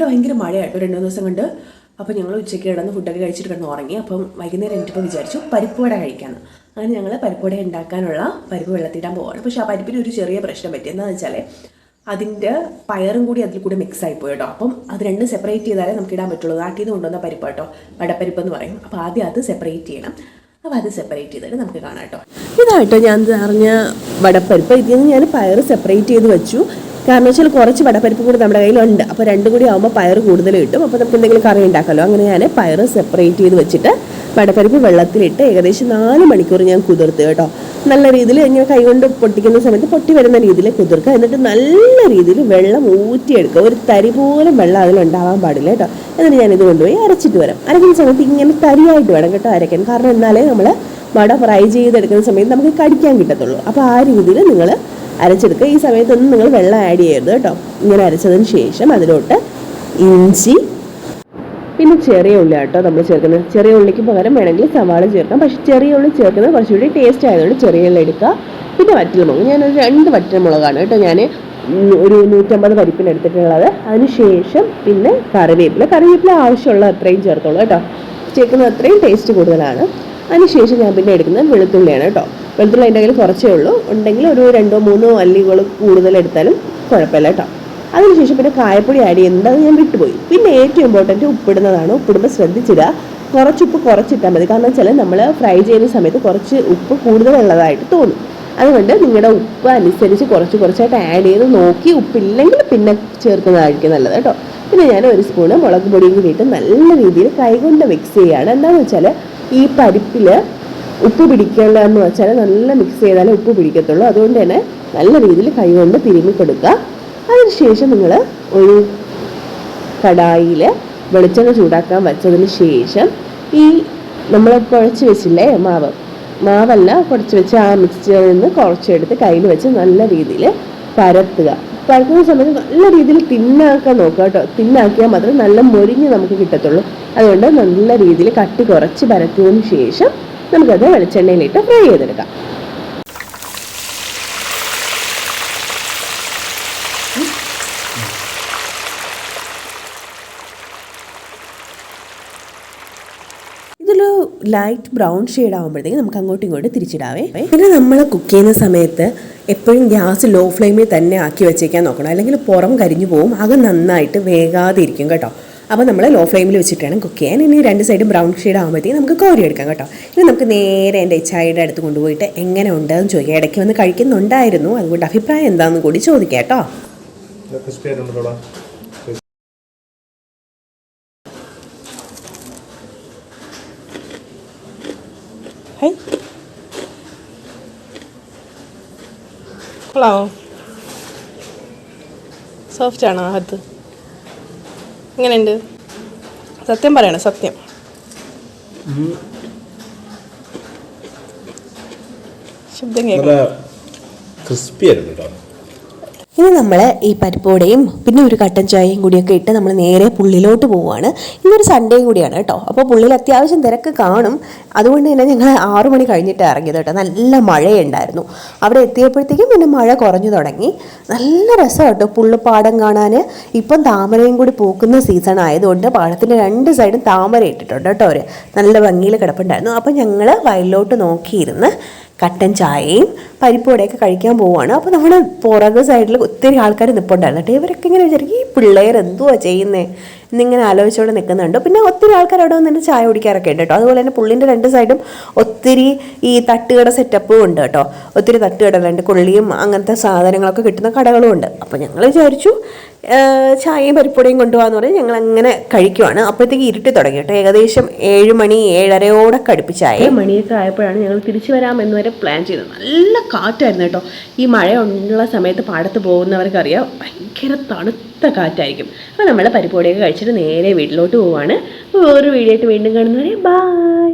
ഭയങ്കര മഴയായിട്ട് രണ്ട് മൂന്ന് ദിവസം കൊണ്ട്. അപ്പോൾ ഞങ്ങൾ ഉച്ചയ്ക്ക് കിടന്ന് ഫുഡൊക്കെ കഴിച്ചിട്ട് കിടന്ന് ഉറങ്ങി. അപ്പം വൈകുന്നേരം എനിക്കിപ്പോൾ വിചാരിച്ചു പരിപ്പുവട കഴിക്കാമെന്ന് അങ്ങനെ ഞങ്ങൾ പരിപ്പുവട ഉണ്ടാക്കാനുള്ള പരിപ്പ് വെള്ളത്തിടാൻ പോവാണ്. പക്ഷേ ആ പരിപ്പിന് ഒരു ചെറിയ പ്രശ്നം പറ്റി. എന്താണെന്ന് വെച്ചാൽ അതിന്റെ പയറും കൂടി അതിൽ കൂടി മിക്സ് ആയി പോയി കേട്ടോ. അപ്പം അത് രണ്ടും സെപ്പറേറ്റ് ചെയ്താലേ നമുക്ക് ഇടാൻ പറ്റുള്ളൂ. നാട്ടിൽ നിന്ന് കൊണ്ടുവന്ന പരിപ്പ് കേട്ടോ. വടപ്പരിപ്പ് എന്ന് പറയും. അപ്പോൾ ആദ്യം അത് സെപ്പറേറ്റ് ചെയ്യണം. അപ്പോൾ അത് സെപ്പറേറ്റ് ചെയ്തിട്ട് നമുക്ക് കാണാം കേട്ടോ. ഇതാട്ടോ ഞാൻ അറിഞ്ഞ വടപ്പരിപ്പ്. ഇതിൽ നിന്ന് ഞാൻ പയർ സെപ്പറേറ്റ് ചെയ്ത് വെച്ചു. കാരണം വെച്ചാൽ കുറച്ച് വടപ്പരിപ്പ് കൂടി നമ്മുടെ കയ്യിലുണ്ട്. അപ്പോൾ രണ്ടും കൂടി ആകുമ്പോൾ പയർ കൂടുതൽ കിട്ടും. അപ്പോൾ നമുക്ക് എന്തെങ്കിലും കറി ഉണ്ടാക്കാമല്ലോ അങ്ങനെ ഞാൻ പയർ സെപ്പറേറ്റ് ചെയ്ത് വെച്ചിട്ട് വടപ്പരിപ്പ് വെള്ളത്തിലിട്ട് ഏകദേശം നാല് മണിക്കൂർ ഞാൻ കുതിർത്ത് കേട്ടോ. നല്ല രീതിയിൽ ഞാൻ കൈകൊണ്ട് പൊട്ടിക്കുന്ന സമയത്ത് പൊട്ടി വരുന്ന രീതിയിൽ കുതിർക്കുക. എന്നിട്ട് നല്ല രീതിയിൽ വെള്ളം ഊറ്റിയെടുക്കുക. ഒരു തരി പോലും വെള്ളം അതിലുണ്ടാവാൻ പാടില്ല കേട്ടോ. എന്നിട്ട് ഞാനിത് കൊണ്ടുപോയി അരച്ചിട്ട് വരാം. അരയ്ക്കുന്ന സമയത്ത് ഇങ്ങനെ തരിയായിട്ട് വേണം കേട്ടോ അരയ്ക്കാൻ. കാരണം എന്നാലേ നമ്മൾ വട ഫ്രൈ ചെയ്തെടുക്കുന്ന സമയത്ത് നമുക്ക് കടിക്കാൻ കിട്ടത്തുള്ളൂ. അപ്പോൾ ആ രീതിയിൽ നിങ്ങൾ അരച്ചെടുക്കുക. ഈ സമയത്തൊന്നും നിങ്ങൾ വെള്ളം ആഡ് ചെയ്യരുത് കേട്ടോ. ഇങ്ങനെ അരച്ചതിന് ശേഷം അതിലോട്ട് ഇഞ്ചി പിന്നെ ചെറിയ ഉള്ളി കേട്ടോ നമ്മൾ ചേർക്കുന്നത്. ചെറിയ ഉള്ളിക്ക് പകരം വേണമെങ്കിൽ സവാള ചേർക്കാം. പക്ഷേ ചെറിയ ഉള്ളി ചേർക്കുന്നത് കുറച്ചുകൂടി ടേസ്റ്റ് ആയതുകൊണ്ട് ചെറിയ ഉള്ളി എടുക്കുക. പിന്നെ വറ്റൽമുളക്. ഞാനൊരു രണ്ട് വറ്റൽമുളകാണ് കേട്ടോ. ഞാൻ ഒരു നൂറ്റമ്പത് പരിപ്പിന് എടുത്തിട്ടുള്ളത്. അതിനുശേഷം പിന്നെ കറിവേപ്പില. കറിവേപ്പില ആവശ്യമുള്ള അത്രയും ചേർത്തോളൂ കേട്ടോ. ചേർക്കുന്നത് അത്രയും ടേസ്റ്റ് കൂടുതലാണ്. അതിനുശേഷം ഞാൻ പിന്നെ എടുക്കുന്നത് വെളുത്തുള്ളിയാണ് കേട്ടോ. വെളുത്തുള്ളി എന്റെ കയ്യിൽ കുറച്ചേ ഉള്ളൂ. ഉണ്ടെങ്കിൽ ഒരു രണ്ടോ മൂന്നോ അല്ലികൾ കൂടുതൽ എടുത്താലും കുഴപ്പമില്ല കേട്ടോ. അതിനുശേഷം പിന്നെ കായപ്പൊടി ആഡ് ചെയ്യുന്നത് അത് ഞാൻ വിട്ടുപോയി. പിന്നെ ഏറ്റവും ഇമ്പോർട്ടന്റ് ഉപ്പിടുന്നതാണ്. ഉപ്പിടുമ്പോൾ ശ്രദ്ധിച്ചിടുക. കുറച്ച് ഉപ്പ് കുറച്ചിട്ടാൽ മതി. കാരണം വെച്ചാൽ നമ്മൾ ഫ്രൈ ചെയ്യുന്ന സമയത്ത് കുറച്ച് ഉപ്പ് കൂടുതലുള്ളതായിട്ട് തോന്നും. അതുകൊണ്ട് നിങ്ങളുടെ ഉപ്പ് അനുസരിച്ച് കുറച്ച് കുറച്ചായിട്ട് ആഡ് ചെയ്ത് നോക്കി ഉപ്പില്ലെങ്കിൽ പിന്നെ ചേർക്കുന്നതായിരിക്കും നല്ലത് കേട്ടോ. പിന്നെ ഞാൻ ഒരു സ്പൂണ് മുളക് പൊടിയും കൂടിയിട്ട് നല്ല രീതിയിൽ കൈകൊണ്ട് മിക്സ് ചെയ്യുകയാണ്. എന്താണെന്ന് വെച്ചാൽ ഈ പരിപ്പിൽ ഉപ്പ് പിടിക്കേണ്ട എന്ന് വെച്ചാൽ നല്ല മിക്സ് ചെയ്താലേ ഉപ്പ് പിടിക്കത്തുള്ളൂ. അതുകൊണ്ട് തന്നെ നല്ല രീതിയിൽ കൈകൊണ്ട് തിരുമ്മി കൊടുക്കുക അതിനുശേഷം നിങ്ങൾ ഒരു കടായിൽ വെളിച്ചെണ്ണ ചൂടാക്കാൻ വെച്ചതിന് ശേഷം ഈ നമ്മൾ കുഴച്ച് വെച്ചില്ലേ മാവ്. മാവല്ല കുഴച്ച് വെച്ച് ആ മിക്സ്ചറിൽ നിന്ന് കുറച്ചെടുത്ത് കയ്യിൽ വെച്ച് നല്ല രീതിയിൽ പരത്തുക. പരത്തുന്ന സമയത്ത് നല്ല രീതിയിൽ തിന്നാക്കാൻ നോക്കുക കേട്ടോ. തിന്നാക്കിയാൽ മാത്രമേ നല്ല മൊരിഞ്ഞ് നമുക്ക് കിട്ടത്തുള്ളൂ. അതുകൊണ്ട് നല്ല രീതിയിൽ കട്ടി കുറച്ച് പരത്തിയതിന് ശേഷം നമുക്കത് വെളിച്ചെണ്ണയിലിട്ട് ഫ്രൈ ചെയ്തെടുക്കാം. ലൈറ്റ് ബ്രൗൺ ഷെയ്ഡ് ആകുമ്പോഴത്തേക്ക് നമുക്ക് അങ്ങോട്ടും ഇങ്ങോട്ടും തിരിച്ചിടാവേ. പിന്നെ നമ്മൾ കുക്ക് ചെയ്യുന്ന സമയത്ത് എപ്പോഴും ഗ്യാസ് ലോ ഫ്ലെയിമിൽ തന്നെ ആക്കി വെച്ചേക്കാൻ നോക്കണം. അല്ലെങ്കിൽ പുറം കരിഞ്ഞു പോകും അകം നന്നായിട്ട് വേകാതെ ഇരിക്കും കേട്ടോ. അപ്പോൾ നമ്മൾ ലോ ഫ്ലെയിമിൽ വെച്ചിട്ടാണ് കുക്ക് ചെയ്യാൻ. ഇനി രണ്ട് സൈഡും ബ്രൗൺ ഷെയ്ഡ് ആകുമ്പോഴത്തേക്ക് നമുക്ക് കോരി എടുക്കാം കേട്ടോ. ഇനി നമുക്ക് നേരെ എന്റെ ചായയുടെ അടുത്ത് കൊണ്ടുപോയിട്ട് എങ്ങനെ ഉണ്ടെന്ന് ചോദിക്കാം. ഇടയ്ക്ക് വന്ന് കഴിക്കുന്നുണ്ടായിരുന്നു. അതുകൊണ്ട് അഭിപ്രായം എന്താണെന്ന് കൂടി ചോദിക്കാം കേട്ടോ. ഹൈ. കൊള്ളാമോ സോഫ്റ്റ് ആണോ അകത്ത്? എങ്ങനെയുണ്ട്? സത്യം പറയണം സത്യം. ശബ്ദം കേൾക്കാം ക്രിസ്പി ആയിരുന്നു കേട്ടോ. ഇനി നമ്മൾ ഈ പരിപ്പോടെയും പിന്നെ ഒരു കട്ടൻ ചായയും കൂടിയൊക്കെ ഇട്ട് നമ്മൾ നേരെ പുള്ളിലോട്ട് പോവുകയാണ് ഇന്നൊരു സൺഡേ കൂടിയാണ് കേട്ടോ. അപ്പോൾ പുള്ളിയിൽ അത്യാവശ്യം തിരക്ക് കാണും. അതുകൊണ്ട് തന്നെ ഞങ്ങൾ ആറു മണി കഴിഞ്ഞിട്ട് ഇറങ്ങിയത് കേട്ടോ. നല്ല മഴയുണ്ടായിരുന്നു. അവിടെ എത്തിയപ്പോഴത്തേക്കും പിന്നെ മഴ കുറഞ്ഞു തുടങ്ങി. നല്ല രസം കേട്ടോ പുള്ളിപ്പാടം കാണാൻ ഇപ്പം താമരയും കൂടി പൂക്കുന്ന സീസൺ ആയതുകൊണ്ട് പാടത്തിന്റെ രണ്ട് സൈഡും താമര ഇട്ടിട്ടുണ്ട് കേട്ടോ അവർ നല്ല ഭംഗിയിൽ കിടപ്പുണ്ടായിരുന്നു. അപ്പം ഞങ്ങൾ വയലിലോട്ട് നോക്കിയിരുന്ന് കട്ടൻ ചായയും പരിപ്പോടെയൊക്കെ കഴിക്കാൻ പോവുകയാണ്. അപ്പോൾ നമ്മൾ പുറകു സൈഡിൽ ഒത്തിരി ആൾക്കാർ നിൽപ്പുണ്ടായിരുന്നു കേട്ടോ. ഇവരൊക്കെ ഇങ്ങനെ വിചാരിക്കും ഈ പിള്ളേർ എന്തുവാ ചെയ്യുന്നത് എന്നിങ്ങനെ ആലോചിച്ചുകൊണ്ട് നിൽക്കുന്നുണ്ട് പിന്നെ ഒത്തിരി ആൾക്കാർ അവിടെ വന്നിട്ട് ചായ കുടിക്കാറൊക്കെ ഉണ്ട് കേട്ടോ. അതുപോലെ തന്നെ പുള്ളിന്റെ രണ്ട് സൈഡും ഒത്തിരി ഈ തട്ടുകട സെറ്റപ്പും ഉണ്ട് കേട്ടോ. ഒത്തിരി തട്ടുകടകളുണ്ട് കൊള്ളിയും അങ്ങനത്തെ സാധനങ്ങളൊക്കെ കിട്ടുന്ന കടകളും ഉണ്ട്. അപ്പോൾ ഞങ്ങൾ വിചാരിച്ചു ചായയും പരിപ്പൊടിയും കൊണ്ടുപോകാന്ന് പറഞ്ഞ് ഞങ്ങൾ അങ്ങനെ കഴിക്കുവാണ്. അപ്പോഴത്തേക്ക് ഇരുട്ടി തുടങ്ങി കേട്ടോ. ഏകദേശം ഏഴ് മണി ഏഴരയോടൊക്കെ കടുപ്പിച്ചായ മണിയൊക്കെ ആയപ്പോഴാണ് ഞങ്ങൾ തിരിച്ചു വരാമെന്ന് വരെ പ്ലാൻ ചെയ്തത്. നല്ല കാറ്റായിരുന്നു കേട്ടോ. ഈ മഴ ഉള്ള സമയത്ത് പാടത്ത് പോകുന്നവർക്കറിയാം ഭയങ്കര തണുത്ത കാറ്റായിരിക്കും. അപ്പോൾ നമ്മൾ പരിപാടിയൊക്കെ കഴിച്ചിട്ട് നേരെ വീട്ടിലോട്ട് പോവാണ്. അപ്പോൾ വേറൊരു വീഡിയോ ആയിട്ട് വീണ്ടും കാണുന്നവരെ ബൈ